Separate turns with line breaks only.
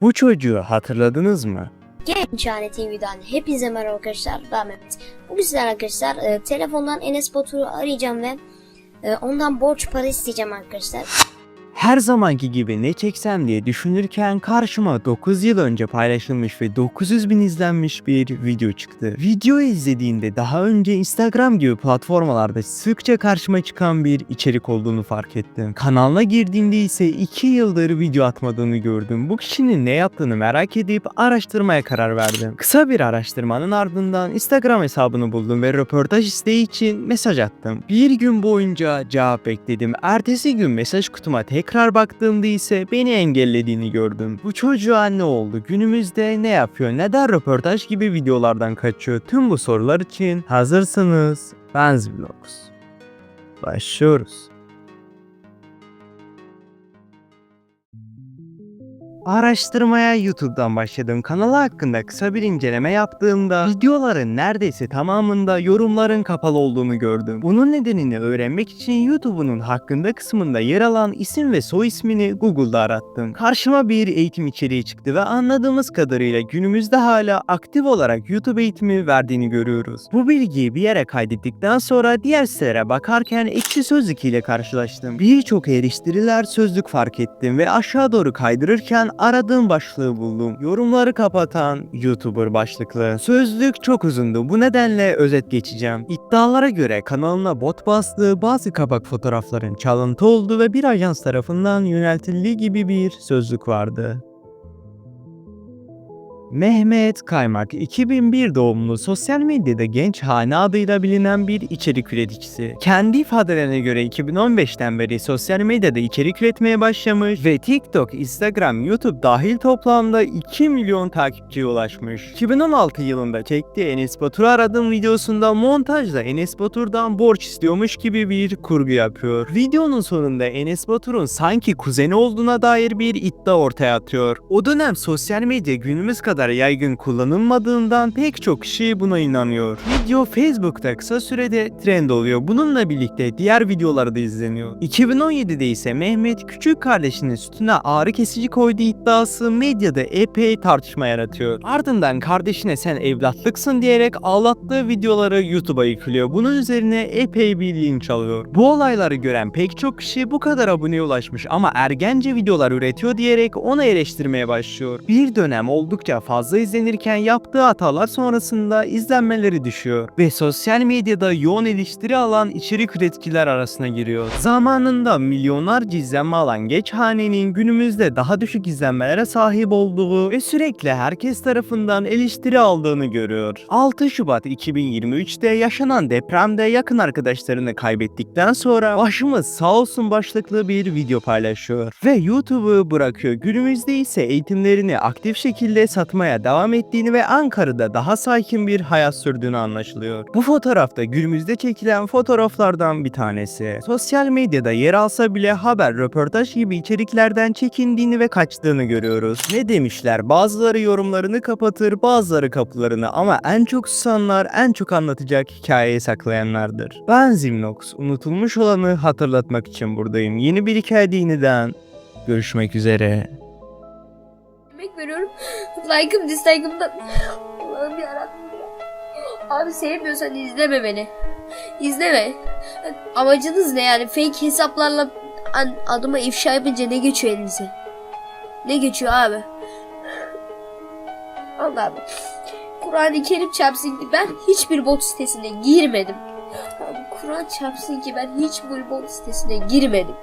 Bu çocuğu hatırladınız mı?
Gençhane TV'den hepinize merhaba arkadaşlar. Ben Mehmet. Bugün sizlerle arkadaşlar e, telefondan Enes Batur'u arayacağım ve e, ondan borç para isteyeceğim arkadaşlar.
Her zamanki gibi ne çeksem diye düşünürken karşıma 9 yıl önce paylaşılmış ve 900 bin izlenmiş bir video çıktı. Videoyu izlediğimde daha önce Instagram gibi platformlarda sıkça karşıma çıkan bir içerik olduğunu fark ettim. Kanalına girdiğimde ise 2 yıldır video atmadığını gördüm. Bu kişinin ne yaptığını merak edip araştırmaya karar verdim. Kısa bir araştırmanın ardından Instagram hesabını buldum ve röportaj isteği için mesaj attım. Bir gün boyunca cevap bekledim. Ertesi gün mesaj kutuma baktığımda ise beni engellediğini gördüm. Bu çocuğa ne oldu? Günümüzde ne yapıyor? Neden röportaj gibi videolardan kaçıyor? Tüm bu sorular için hazırsanız Benz Vlogs. Başlıyoruz. Araştırmaya YouTube'dan başladım. Kanalı hakkında kısa bir inceleme yaptığımda videoların neredeyse tamamında yorumların kapalı olduğunu gördüm. Bunun nedenini öğrenmek için YouTube'un hakkında kısmında yer alan isim ve soy ismini Google'da arattım. Karşıma bir eğitim içeriği çıktı ve anladığımız kadarıyla günümüzde hala aktif olarak YouTube eğitimi verdiğini görüyoruz. Bu bilgiyi bir yere kaydettikten sonra diğer sitelere bakarken ekşi sözlük ile karşılaştım. Birçok eleştiriler sözlük fark ettim ve aşağı doğru kaydırırken aradığım başlığı buldum. Yorumları kapatan YouTuber başlıklı. Sözlük çok uzundu. Bu nedenle özet geçeceğim. İddialara göre kanalına bot bastığı bazı kapak fotoğrafların çalıntı olduğu ve bir ajans tarafından yöneltildiği gibi bir sözlük vardı. Mehmet Kaymak 2001 doğumlu sosyal medyada genç hane adıyla bilinen bir içerik üreticisi. Kendi ifadelerine göre 2015'ten beri sosyal medyada içerik üretmeye başlamış ve TikTok, Instagram, YouTube dahil toplamda 2 milyon takipçiye ulaşmış. 2016 yılında çektiği Enes Batur'u aradığım videosunda montajda Enes Batur'dan borç istiyormuş gibi bir kurgu yapıyor. Videonun sonunda Enes Batur'un sanki kuzeni olduğuna dair bir iddia ortaya atıyor. O dönem sosyal medya günümüz kadar yaygın kullanılmadığından pek çok kişi buna inanıyor. Video Facebook'ta kısa sürede trend oluyor. Bununla birlikte diğer videoları da izleniyor. 2017'de ise Mehmet küçük kardeşinin sütüne ağrı kesici koyduğu iddiası medyada epey tartışma yaratıyor. Ardından kardeşine sen evlatlıksın diyerek ağlattığı videoları YouTube'a yüklüyor. Bunun üzerine epey bir linç alıyor. Bu olayları gören pek çok kişi bu kadar aboneye ulaşmış ama ergence videolar üretiyor diyerek onu eleştirmeye başlıyor. Bir dönem oldukça fazla izlenirken yaptığı hatalar sonrasında izlenmeleri düşüyor ve sosyal medyada yoğun eleştiri alan içerik üreticiler arasına giriyor. Zamanında milyonlarca izlenme alan Geç Hane'nin günümüzde daha düşük izlenmelere sahip olduğu ve sürekli herkes tarafından eleştiri aldığını görüyor. 6 Şubat 2023'te yaşanan depremde yakın arkadaşlarını kaybettikten sonra başımız sağ olsun başlıklı bir video paylaşıyor ve YouTube'u bırakıyor. Günümüzde ise eğitimlerini aktif şekilde satmaya devam ettiğini ve Ankara'da daha sakin bir hayat sürdüğünü anlaşılıyor. Bu fotoğrafta günümüzde çekilen fotoğraflardan bir tanesi. Sosyal medyada yer alsa bile haber, röportaj gibi içeriklerden çekindiğini ve kaçtığını görüyoruz. Ne demişler? Bazıları yorumlarını kapatır, bazıları kapılarını ama en çok susanlar en çok anlatacak hikayeyi saklayanlardır. Ben Zimnox, unutulmuş olanı hatırlatmak için buradayım. Yeni bir hikaye yeniden görüşmek üzere.
Emek veriyorum. Like'ım dislike'ımdan. Allah'ım yarabbim ya. Abi sevmiyorsan izleme beni. İzleme. Amacınız ne yani? Fake hesaplarla adıma ifşa yapınca ne geçiyor elinize? Ne geçiyor abi? Allah'ım. Kur'an-ı Kerim çarpsın ki ben hiçbir bot sitesine girmedim. Kur'an çarpsın ki ben hiçbir bot sitesine girmedim.